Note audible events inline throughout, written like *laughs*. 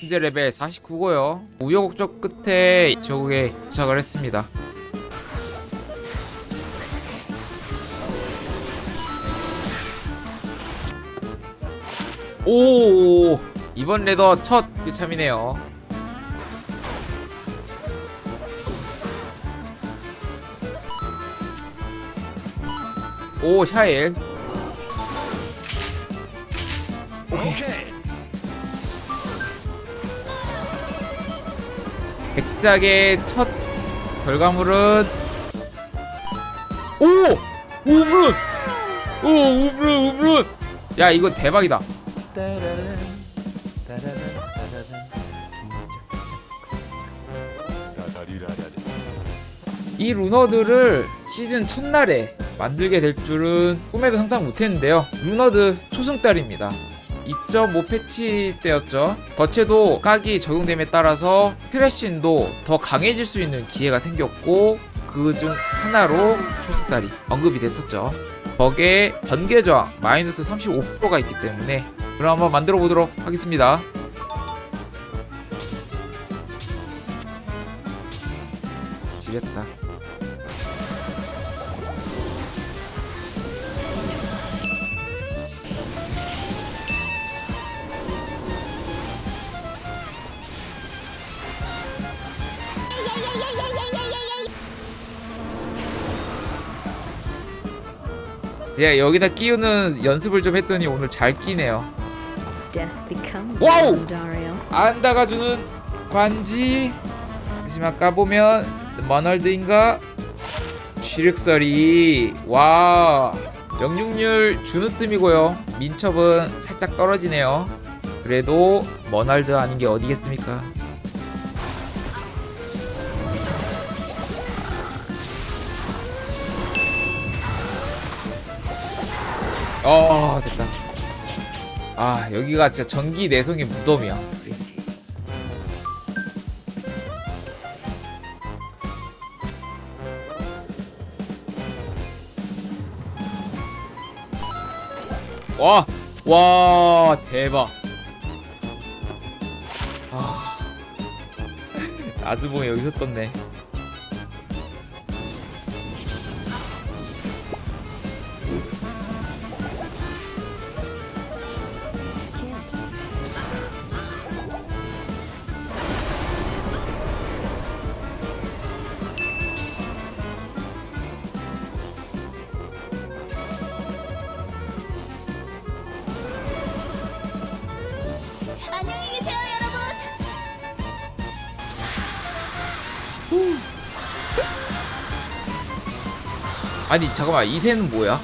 현재 레벨 49고요. 우여곡절 끝에 지옥에 도착을 했습니다. 오 이번 레더 첫 참이네요. 오 샤일 오케이. 백작의 첫 결과물은 오! 우물! 오 우물 우물! 야 이거 대박이다. 이 루너드를 시즌 첫날에 만들게 될 줄은 꿈에도 상상 못했는데요. 루너드 초승달입니다 2.5 패치 때였죠. 덫에도 각이 적용됨에 따라서 트래신도 더 강해질 수 있는 기회가 생겼고 그 중 하나로 초승달이 언급이 됐었죠. 벅의 번개 저항 마이너스 35%가 있기 때문에 그럼 한번 만들어 보도록 하겠습니다. 지겠다 야 여기다 끼우는 연습을 좀 했더니 오늘 잘 끼네요. Death becomes Wow! Dario. 안 닦아주는 관지. 하지만 까보면 머널드인가? 시륵설이. 와 명중률 주누뜸이고요. 민첩은 살짝 떨어지네요. 그래도 머널드 아닌 게 어디겠습니까 어 됐다 아 여기가 진짜 전기 내성의 무덤이야 와, 와, 대박. 아, 아즈봉이 여기서 떴네. 안녕히 계세요, 여러분. 아니 잠깐만 이 새는 뭐야?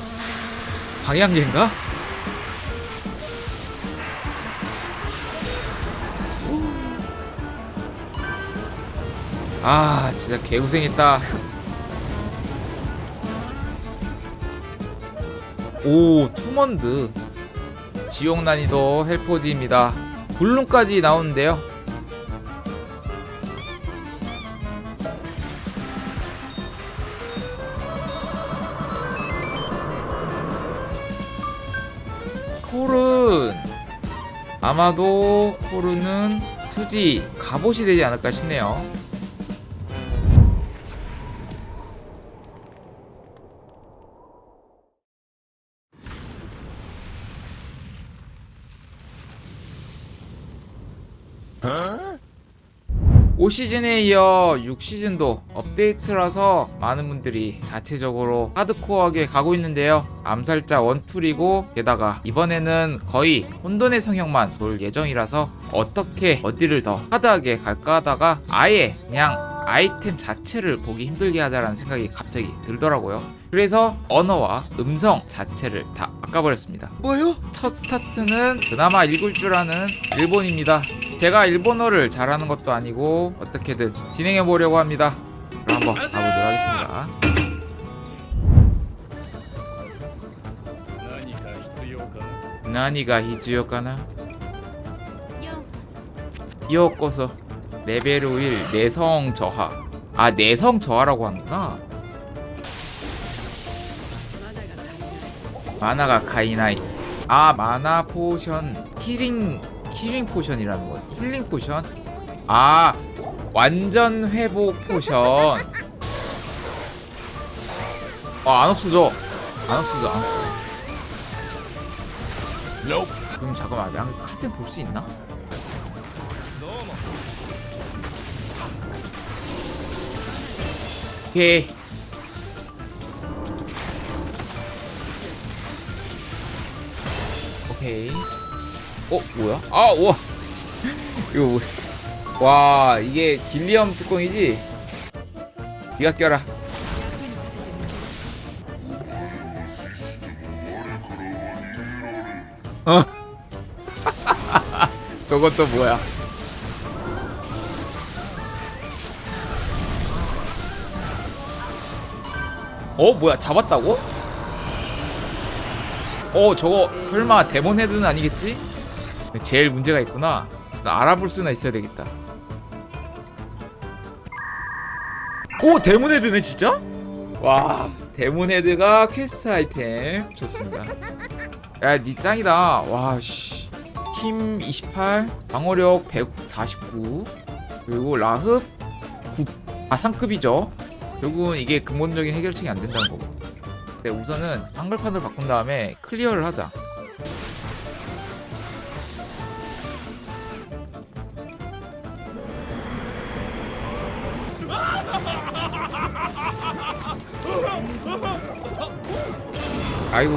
방향제인가? 아 진짜 개고생했다 오 투먼드 지옥 난이도 헬포지입니다 불룸까지 나오는데요 콜은 아마도 콜은 굳이 갑옷이 되지 않을까 싶네요. 5시즌에 이어 6시즌도 업데이트라서 많은 분들이 자체적으로 하드코어하게 가고 있는데요. 암살자 원툴이고 게다가 이번에는 거의 혼돈의 성형만 돌 예정이라서 어떻게 어디를 더 하드하게 갈까 하다가 아예 그냥 아이템 자체를 보기 힘들게 하자라는 생각이 갑자기 들더라고요. 그래서 언어와 음성 자체를 다 바꿔버렸습니다. 뭐요? 첫 스타트는 그나마 읽을 줄 아는 일본입니다. 제가 일본어를 잘하는 것도 아니고 어떻게든 진행해 보려고 합니다. 그럼 한번 가보도록 하겠습니다. 나니가 히즈요카나? 요코서 레벨 1 내성 저하. 아 내성 저하라고 하는구나. 만화가 가이나이. 아 마나 포션 키링 힐링 포션이라는 거 힐링 포션? 아 완전 회복 포션. 아안 없어져. 안 없어져 안 없어져. 그럼 잠깐만 양 카센 돌 수 있나? 오케이. 오케이 어 뭐야? 아 우와 이거 뭐- 와 이게 길리엄 뚜껑이지? 니가 껴라 어 *laughs* 또 뭐야 어 뭐야 잡았다고? 어 저거 설마 데몬 헤드는 아니겠지? 제일 문제가 있구나. 그래서 알아볼 수나 있어야 되겠다. 오 데몬 헤드네 진짜? 와. 데몬 헤드가 퀘스트 아이템. 좋습니다. 야니 짱이다. 와씨. 힘 28 방어력 149 그리고 라흡 9 아, 상급이죠. 결국은 이게 근본적인 해결책이 안 된다는 거고. 네, 우선은 한글판으로 바꾼 다음에 클리어를 하자. 아이고.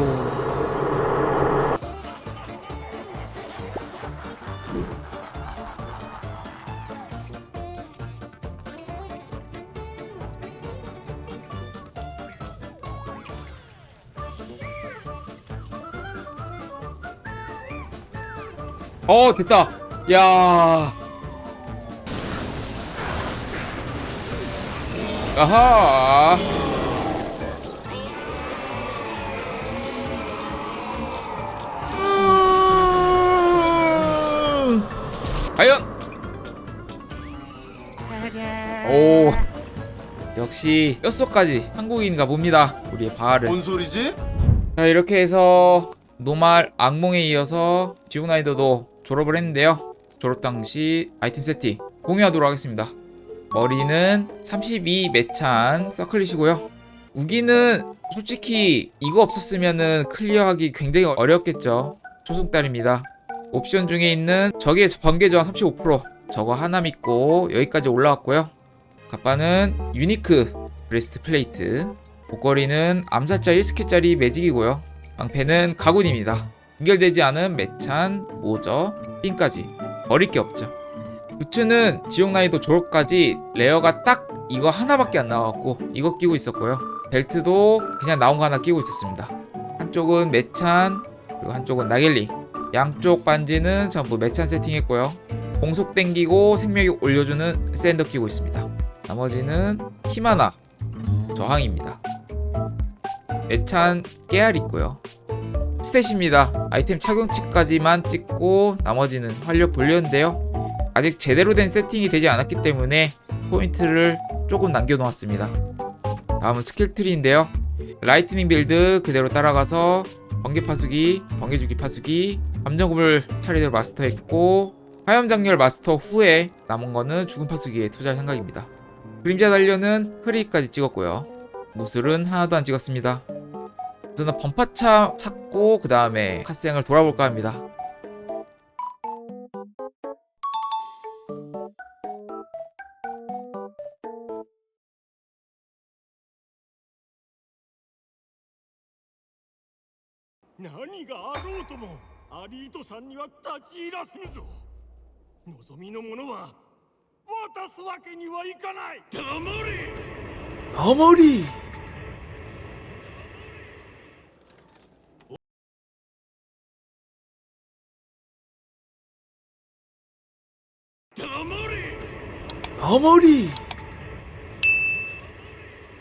어 됐다. 야. 아하. 과연. 오. 역시 뼛속까지 한국인가 봅니다. 우리의 바알은. 뭔 소리지? 자 이렇게 해서 노말 악몽에 이어서 지옥 나이더도 졸업을 했는데요 졸업 당시 아이템 세팅 공유하도록 하겠습니다 머리는 32 매찬 서클릿이고요 우기는 솔직히 이거 없었으면은 클리어하기 굉장히 어렵겠죠 초승달입니다 옵션 중에 있는 적의 번개 저항 35% 저거 하나 믿고 여기까지 올라왔고요 갑바는 유니크 브레스트 플레이트 목걸이는 암살자 1스킬짜리 매직이고요. 방패는 가군입니다. 연결되지 않은 매찬, 모저, 핀까지 버릴 게 없죠. 부츠는 지옥 난이도 졸업까지 레어가 딱 이거 하나밖에 안 나왔고 이거 끼고 있었고요. 벨트도 그냥 나온 거 하나 끼고 있었습니다. 한쪽은 매찬 그리고 한쪽은 나겔리 양쪽 반지는 전부 매찬 세팅했고요. 공속 땡기고 생명력 올려주는 샌더 끼고 있습니다. 나머지는 히마나 저항입니다. 애찬 깨알 있고요. 스탯입니다. 아이템 착용치까지만 찍고 나머지는 활력 돌렸는데요. 아직 제대로 된 세팅이 되지 않았기 때문에 포인트를 조금 남겨놓았습니다. 다음은 스킬트리인데요. 라이트닝 빌드 그대로 따라가서 번개 파수기, 번개 주기 파수기, 감정급을 차례대로 마스터했고 화염 장렬 마스터 후에 남은 거는 죽은 파수기에 투자할 생각입니다. 그림자 단련은 흐리까지 찍었고요. 무술은 하나도 안 찍었습니다. 우선은 범파차 찾고 그 다음에 카스행을 돌아볼까 합니다. アリートさんには立ち入らせぬぞ。望みのものは渡すわけにはいかない。黙れ。黙れ。守り